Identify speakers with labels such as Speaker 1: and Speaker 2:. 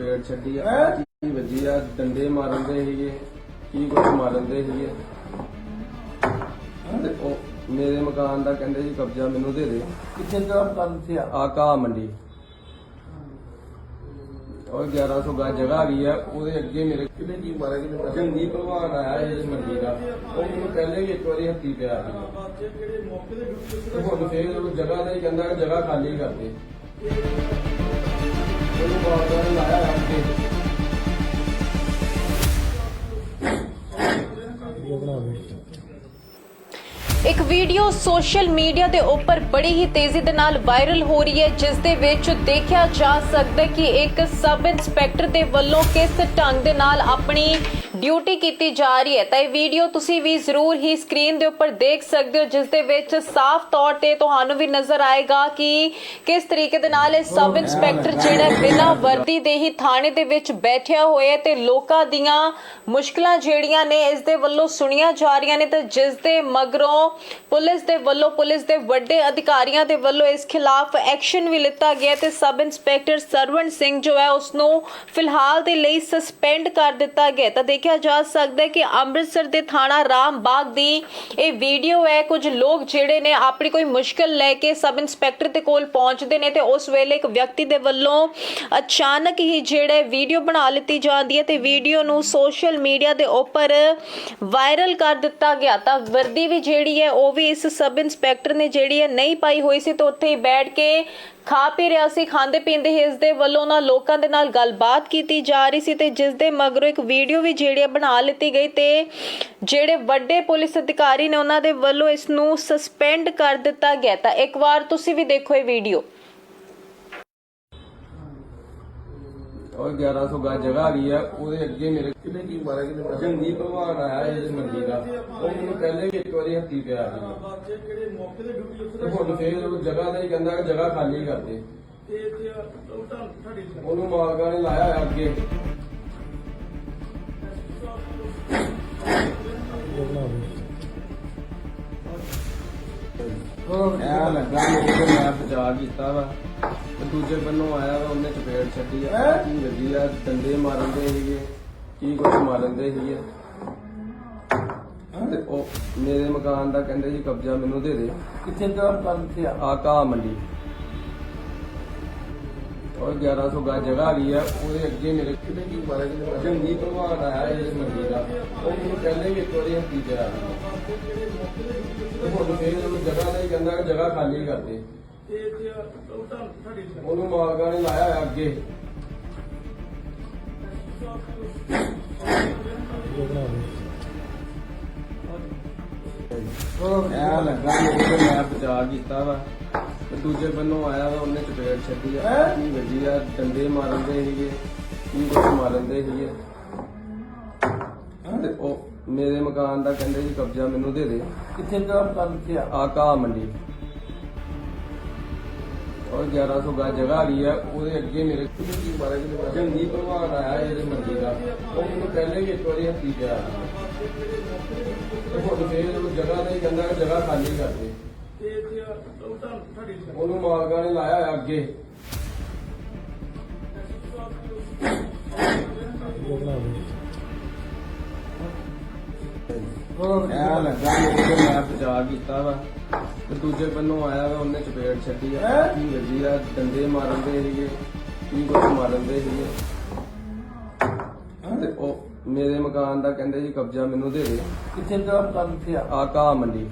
Speaker 1: ਚਪੇੜ ਛੱਡੀ ਆ ਚੀਜ਼ ਵੱਜੀ ਆ ਡੰਡੇ ਮਾਰਨ ਦੇ ਸੀਗੇ ਕੀ ਕੁਝ ਮਾਰਨ ਦੇ ਸੀਗੇ। ਤੇ ਉਹ ਮੇਰੇ ਮਕਾਨ ਦਾ ਕਹਿੰਦੇ ਜੀ ਕਬਜ਼ਾ ਮੈਨੂੰ ਦੇ ਦੇ।
Speaker 2: ਕਿੱਥੇ ਦਾ ਕੰਮ ਸੀ ਆ?
Speaker 1: ਆ ਕਾ ਮੰਡੀ। ਉਹ 1100 ਗਜ ਜਗ੍ਹਾ ਗਈ ਆ ਉਹਦੇ ਅੱਗੇ ਮੇਰੇ
Speaker 2: ਕਿੰਨੇ ਕੀ ਮਾਰਿਆ ਕਿੰਨੇ
Speaker 1: ਜੰਗੀ ਭਲਵਾਨ ਆਇਆ ਇਹ ਮੰਡੀ ਦਾ। ਉਹ ਮੈਨੂੰ ਪਹਿਲੇ ਵੀ ਇੱਕ ਵਾਰੀ ਹੱਥੀ ਪਿਆ ਸੀ। ਤੇ ਹੁਣ ਫੇਰ ਉਹ ਜਗ੍ਹਾ ਦਾ ਹੀ ਕਹਿੰਦਾ ਕਿ ਜਗ੍ਹਾ ਖਾਲੀ ਕਰ ਦੇ ਉਹਨੂੰ ਬਾਬਾ ਨੇ ਲਾਇਆ ਅੱਗੇ
Speaker 3: ਇੱਕ ਵੀਡੀਓ ਸੋਸ਼ਲ ਮੀਡੀਆ ਦੇ ਉੱਪਰ ਬੜੀ ਹੀ ਤੇਜ਼ੀ ਦੇ ਨਾਲ ਵਾਇਰਲ ਹੋ ਰਹੀ ਹੈ, ਜਿਸ ਦੇ ਵਿੱਚ ਦੇਖਿਆ ਜਾ ਸਕਦਾ ਹੈ ਕਿ ਇੱਕ ਸਬ ਇੰਸਪੈਕਟਰ ਦੇ ਵੱਲੋਂ ਕਿਸ ਢੰਗ ਦੇ ਨਾਲ ਆਪਣੀ ਡਿਊਟੀ ਕੀਤੀ ਜਾ ਰਹੀ ਹੈ, ਤਾਂ ਇਹ ਵੀਡੀਓ ਤੁਸੀਂ ਵੀ ਜ਼ਰੂਰ ਹੀ ਸਕਰੀਨ ਦੇ ਉੱਪਰ ਦੇਖ ਸਕਦੇ ਹੋ, ਜਿਸ ਦੇ ਵਿੱਚ ਸਾਫ਼ ਤੌਰ ਤੇ ਤੁਹਾਨੂੰ ਵੀ ਨਜ਼ਰ ਆਏਗਾ ਕਿ ਕਿਸ ਤਰੀਕੇ ਦੇ ਨਾਲ ਇਹ ਸਬ ਇੰਸਪੈਕਟਰ ਜਿਹੜਾ ਬਿਨਾਂ ਵਰਦੀ ਦੇ ਹੀ ਥਾਣੇ ਦੇ ਵਿੱਚ ਬੈਠਿਆ ਹੋਇਆ ਤੇ ਲੋਕਾਂ ਦੀਆਂ ਮੁਸ਼ਕਲਾਂ ਜਿਹੜੀਆਂ ਨੇ ਇਸ ਦੇ ਵੱਲੋਂ ਸੁਣੀਆਂ ਜਾ ਰਹੀਆਂ ਨੇ ਤੇ ਜਿਸ ਦੇ ਮਗਰੋਂ ਪੁਲਿਸ ਦੇ ਵੱਲੋਂ, ਪੁਲਿਸ ਦੇ ਵੱਡੇ ਅਧਿਕਾਰੀਆਂ ਦੇ ਵੱਲੋਂ ਇਸ ਖਿਲਾਫ ਐਕਸ਼ਨ ਵੀ ਲਿੱਤਾ ਗਿਆ ਤੇ ਸਬ ਇੰਸਪੈਕਟਰ ਸਰਵਣ ਸਿੰਘ ਜੋ ਹੈ ਉਸ ਨੂੰ ਫਿਲਹਾਲ ਦੇ ਲਈ ਸਸਪੈਂਡ ਕਰ ਦਿੱਤਾ ਗਿਆ ਤਾਂ ਦੇਖਿਆ ਜਾ ਸਕਦਾ ਹੈ ਕਿ ਅੰਮ੍ਰਿਤਸਰ ਦੇ ਥਾਣਾ ਰਾਮਬਾਗ ਦੀ ਇਹ ਵੀਡੀਓ ਹੈ। ਕੁਝ ਲੋਕ ਜਿਹੜੇ ਨੇ ਆਪਣੀ ਕੋਈ ਮੁਸ਼ਕਲ ਲੈ ਕੇ ਸਬ ਇੰਸਪੈਕਟਰ ਦੇ ਕੋਲ ਪਹੁੰਚਦੇ ਨੇ ਤੇ ਉਸ ਵੇਲੇ ਇੱਕ ਵਿਅਕਤੀ ਦੇ ਵੱਲੋਂ ਅਚਾਨਕ ਹੀ ਜਿਹੜੇ ਵੀਡੀਓ ਬਣਾ ਲਿੱਤੀ ਜਾਂਦੀ ਹੈ ਤੇ ਵੀਡੀਓ ਨੂੰ ਸੋਸ਼ਲ ਮੀਡੀਆ ਦੇ ਉੱਪਰ ਵਾਇਰਲ ਕਰ ਦਿੱਤਾ ਗਿਆ। ਤਾਂ ਵਰਦੀ ਵੀ ਜਿਹੜੀ ਹੈ, ਉਹ ਵੀ ਇਸ ਸਬ ਇੰਸਪੈਕਟਰ ਨੇ ਜਿਹੜੀ ਹੈ, ਨਹੀਂ ਪਾਈ ਹੋਈ ਸੀ ਤੇ ਉੱਥੇ ਹੀ ਬੈਠ ਕੇ ਖਾ ਪੀ ਰਿਹਾ ਸੀ। ਖਾਂਦੇ ਪੀਂਦੇ ਹੀ ਇਸ ਦੇ ਵੱਲੋਂ ਉਹਨਾਂ ਲੋਕਾਂ ਦੇ ਨਾਲ ਗੱਲਬਾਤ ਕੀਤੀ ਜਾ ਰਹੀ ਸੀ ਤੇ ਜਿਸ ਦੇ ਮਗਰੋਂ ਇੱਕ ਵੀਡੀਓ ਵੀ ਜਿਹੜੀ ਹੈ ਬਣਾ ਲਿੱਤੀ ਗਈ ਤੇ ਜਿਹੜੇ ਵੱਡੇ ਪੁਲਿਸ ਅਧਿਕਾਰੀ ਨੇ ਉਹਨਾਂ ਦੇ ਵੱਲੋਂ ਇਸ ਨੂੰ ਸਸਪੈਂਡ ਕਰ ਦਿੱਤਾ ਗਿਆ। ਤਾਂ ਇੱਕ ਵਾਰ ਤੁਸੀਂ ਵੀ ਦੇਖੋ ਇਹ ਵੀਡੀਓ
Speaker 1: ਉਹ 1100 ਗਜ ਜਗ੍ਹਾ ਗਈ ਆ ਉਹਦੇ ਅੱਗੇ ਮੇਰੇ
Speaker 2: ਕਿੰਨੇ ਕੀ ਮਾਰਿਆ ਕਿੰਨੇ
Speaker 1: ਜੰਗੀ ਭਲਵਾਨ ਆਇਆ ਇਹ ਮੰਡੀ ਦਾ। ਉਹ ਮੈਨੂੰ ਪਹਿਲੇ ਵੀ ਇੱਕ ਵਾਰੀ ਹੱਥੀ ਪਿਆ ਸੀ। ਤੇ ਹੁਣ ਫੇਰ ਉਹ ਜਗ੍ਹਾ ਦਾ ਹੀ ਕਹਿੰਦਾ ਕਿ ਜਗ੍ਹਾ ਖਾਲੀ ਕਰ ਦੇ। ਉਹਨੂੰ ਮਾਲਕਾਂ ਨੇ ਲਾਇਆ ਅੱਗੇ। ਐ ਲੱਗਾ ਮੇਰੇ ਕੋਲ ਮੈਂ ਬਚਾ ਕੀਤਾ ਵਾ। ਤੇ ਦੂਜੇ ਬੰਨੋਂ ਆਇਆ ਵਾ ਉਹਨੇ ਚਪੇੜ ਛੱਡੀ ਆ। ਆਹ ਕੀ ਵੱਜੀ ਆ? ਡੰਡੇ ਮਾਰਨ ਦੇ ਸੀਗੇ। ਕੀ ਕੁਝ ਮਾਰਨ ਦੇ ਸੀਗੇ? ਤੇ ਉਹ ਮੇਰੇ ਮਕਾਨ ਦਾ ਕਹਿੰਦੇ ਜੀ ਕਬਜ਼ਾ ਮੈਨੂੰ ਦੇ ਦੇ।
Speaker 2: ਕਿੱਥੇ ਦਾ ਕੰਮ ਸੀ ਆ
Speaker 1: ਆ ਕਾ ਮੰਡੀ। ਉਹ 1100 ਗਜ ਜਗ੍ਹਾ ਗਈ ਆ ਉਹਦੇ ਅੱਗੇ ਮੇਰੇ
Speaker 2: ਕਿੰਨੇ ਕੀ ਕਿੰਨੇ
Speaker 1: ਜੰਗੀ ਭਲਵਾਨ ਆਇਆ ਇਹ ਮੰਡੀ ਦਾ। ਉਹ ਮੈਨੂੰ ਪਹਿਲੇ ਵੀ ਇੱਕ ਵਾਰੀ ਹੱਥੀ ਪਿਆ ਸੀ ਤੇ ਹੁਣ ਫੇਰ ਉਹ ਜਗ੍ਹਾ ਦਾ ਹੀ ਕਹਿੰਦਾ ਕਿ ਜਗ੍ਹਾ ਖਾਲੀ ਕਰ ਦੇ। ਉਹਨੂੰ ਮਾਲਕਾਂ ਨੇ ਲਾਇਆ ਅੱਗੇ। ਐ ਲੱਗਾ ਮੇਰੇ ਕੋਲ ਮੈਂ ਬਚਾ ਕੀਤਾ ਵਾ। ਤੇ ਦੂਜੇ ਬੰਨੋਂ ਆਇਆ ਵਾ ਉਹਨੇ ਚਪੇੜ ਛੱਡੀ ਆ। ਕੀ ਵੱਜੀ ਆ? ਡੰਡੇ ਮਾਰਨ ਦੇ ਸੀਗੇ। ਕੀ ਕੁਝ ਮਾਰਨ ਦੇ ਸੀਗੇ ਤੇ ਉਹ ਮੇਰੇ ਮਕਾਨ ਦਾ ਕਹਿੰਦੇ ਜੀ ਕਬਜ਼ਾ ਮੈਨੂੰ ਦੇ ਦੇ।
Speaker 2: ਕਿੱਥੇ ਦਾ ਕੰਮ ਸੀ ਆ?
Speaker 1: ਆ ਕਾ ਮੰਡੀ। ਉਹ 1100 ਗਜ ਜਗ੍ਹਾ ਗਈ ਆ ਉਹਦੇ ਅੱਗੇ ਮੇਰੇ
Speaker 2: ਕੀ ਮਾਰਿਆ ਕਿੰਨੇ
Speaker 1: ਜੰਗੀ ਭਲਵਾਨ ਆਇਆ ਇਹ ਮੰਡੀ ਦਾ। ਉਹ ਮੈਨੂੰ ਪਹਿਲੇ ਵੀ ਇੱਕ ਵਾਰੀ ਹੱਥੀ ਪਿਆ। ਫੇਰ ਉਹ ਜਗ੍ਹਾ ਦਾ ਹੀ ਕਹਿੰਦਾ ਕਿ ਜਗ੍ਹਾ ਖਾਲੀ ਕਰ ਦੇ। ਉਹਨੂੰ ਮਾਲਕਾਂ ਨੇ ਲਾਇਆ ਅੱਗੇ। ਐ ਲੱਗਾ ਮੇਰੇ ਕੋਲ ਮੈਂ ਬਚਾ ਕੀਤਾ ਵਾ ਤੇ ਦੂਜੇ ਬੰਨੋਂ ਆਇਆ ਵਾ ਉਹਨੇ ਚਪੇੜ ਛੱਡੀ ਆ। ਕੀ ਵੱਜੀ ਆ? ਡੰਡੇ ਮਾਰਨ ਦੇ ਸੀਗੇ। ਕੀ ਕੁਝ ਮਾਰਨ ਦੇ ਸੀਗੇ। ਤੇ ਉਹ ਮੇਰੇ ਮਕਾਨ ਦਾ ਕਹਿੰਦੇ ਜੀ ਕਬਜ਼ਾ ਮੈਨੂੰ ਦੇ ਦੇ।
Speaker 2: ਕਿੱਥੇ ਦਾ ਕੰਮ ਆ?
Speaker 1: ਆ ਕਾ ਮੰਡੀ।